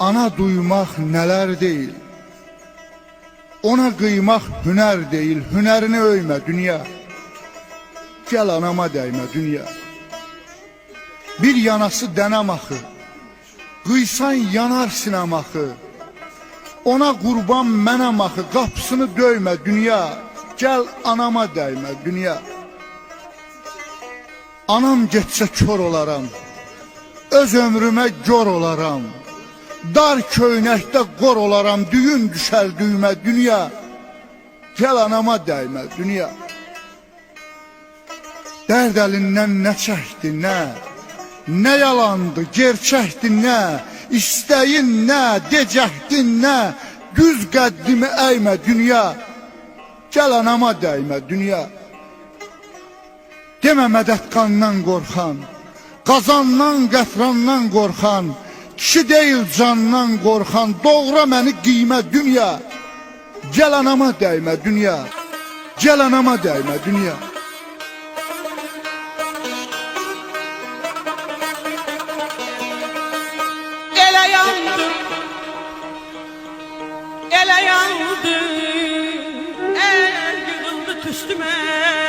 Ana duymak neler değil. Ona kıymak hüner değil. Hünerini öyme dünya. Gel anama değme dünya. Bir yanası denem axı. Qıysan yanar sinəm axı. Ona qurban mənəm axı. Qapısını döymə dünya. Gəl anama dəymə dünya. Anam getsə kör olaram. Öz ömrümə gör olaram. Dar köynəkdə qor olaram. Düyün düşər düymə dünya. Gəl anama dəymə dünya. Dərd əlindən nə çəkdi, nə? Nə yalandı, gerçəkdi, nə? İstəyin nə, decəhdin nə? Düz qəddimi əymə dünya. Gəl anama dəymə dünya. Demə mədət qandan qorxan, qazandan, qətrandan qorxan, kişi deyil candan qorxan, doğra məni qiymə dünya. Gəl anama dəymə dünya. Gəl anama dəymə dünya. Ele yandı Ele yandı El yığıldı üstüme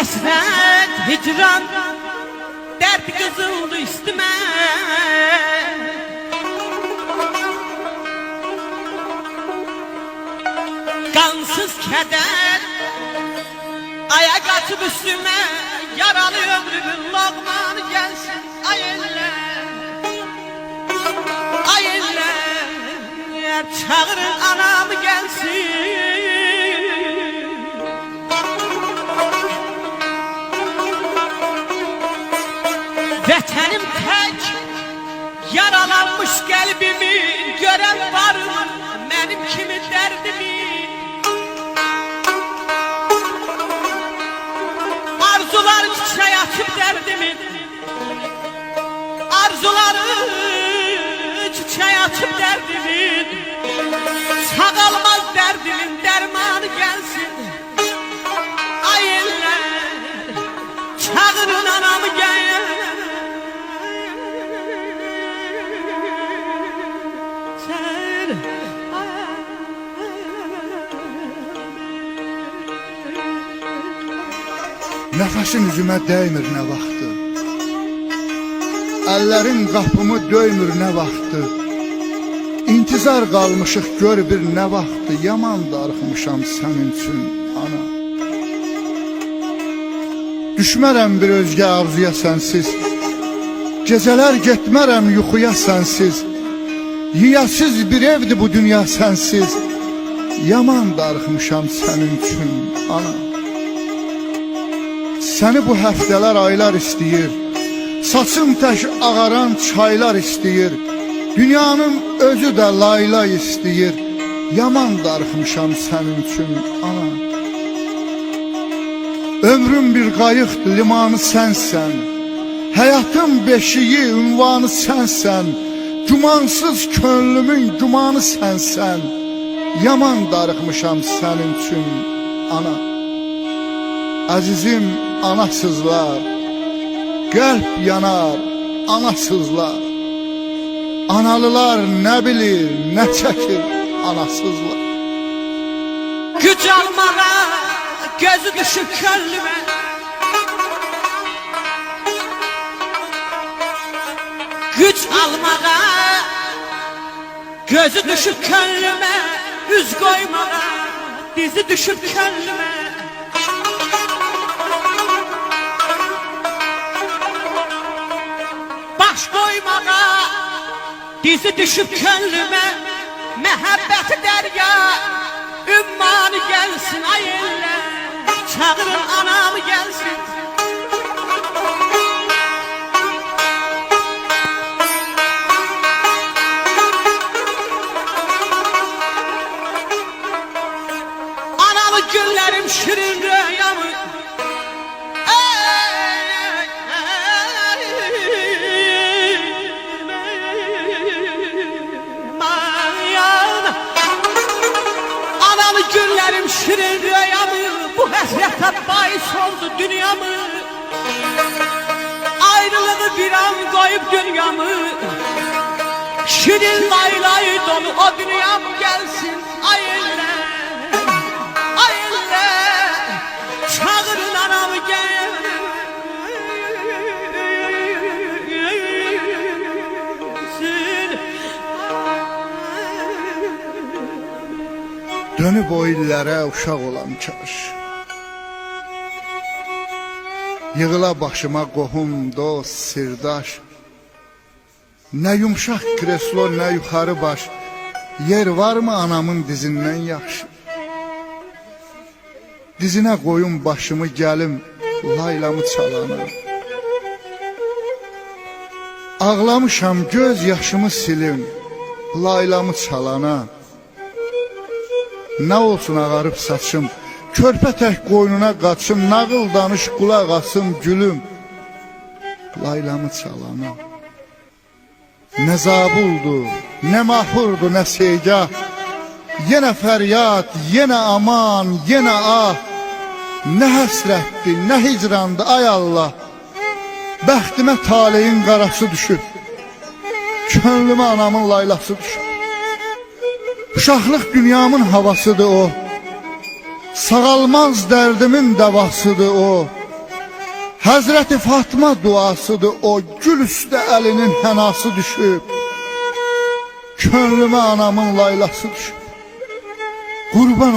Hasret, hicran Dert kızıldı üstüme. Kansız keder Ayak atıp üstüme. Yaralı ömrümün lokmanı gelsin Ay elle Ay elle Yer çağırın anamı gelsin Yaralanmış qəlbimi Görən var mı? Mənim kimi dərdimi Arzular çiçeği açıp derdimin Arzuları çiçeği açıp derdimin Sağalmaz derdimin dermanı gelsin. Ay eller Çağırın anamı gel Nəfəsin üzümə dəymir nə vaxtı? Əllərin qapımı döymür nə vaxtı? İntizar qalmışıq gör bir nə vaxtı? Yaman darıxmışam sənin üçün ana. Düşmərəm bir özgə arzuya sənsiz. Gecələr getmərəm yuxuya sənsiz. Yiyəsiz bir evdir bu dünya sənsiz. Yaman darıxmışam sənin üçün ana Səni bu həftələr aylar istəyir. Saçım tək ağaran çaylar istəyir. Dünyanın özü də layla istəyir. Yaman darıxmışam sənin üçün ana. Ömrüm bir qayıqdır limanı sənsən. Həyatım beşiyi ünvanı sənsən. Gümansız könlümün gümanı sənsən. Yaman darıxmışam sənin üçün ana Əzizim anasızlar Qəlb yanar anasızlar Analılar nə bilir, nə çəkir anasızlar Güc almağa gözü düşüp könlüme Güç almağa gözü düşüp könlüme Üz koymağa dizi düşüp könlüme dizi düşüp könlüme Mehabbeti derya ümmanı gelsin ay elle Çağırın anamı gelsin. Analı günlerim şirin rüyamı hasrete bahis oldu dünyamı. Koyup dünyamı. Şirin laylay dolu o dünyam gelsin. Ay elle Ay elle Çağırın anamı gelsin. Dönüb o illərə uşaq olan kaş Yığıla başıma qohum, dost, sirdaş. Nə yumşaq kreslo, nə yuxarı baş. Yer varmı anamın dizindən yaxşı Dizinə qoyun başımı gəlim Laylamı çalana Ağlamışam göz yaşımı silim Laylamı çalana. Nə olsun ağarıb saçım Körpə tək qoynuna qaçım Nağıl danış qulaq asım gülüm. Laylamı çalana. Nə zabuldu, nə mahurdu, nə segah Yenə fəryad, yenə aman, yenə ah. Nə həsrətdi, nə hicrandı, ay Allah. Bəxtimə taleyin qarası düşüb. Könlümə anamın laylası düşüb. Uşaqlıq dünyamın havasıdır o Sağalmaz dərdimin dəvasıdır o. Həzrəti Fatma duasıdır o. Gül üstə əlinin hənası düşüb. Könlümə anamın laylası düşüb. Qurban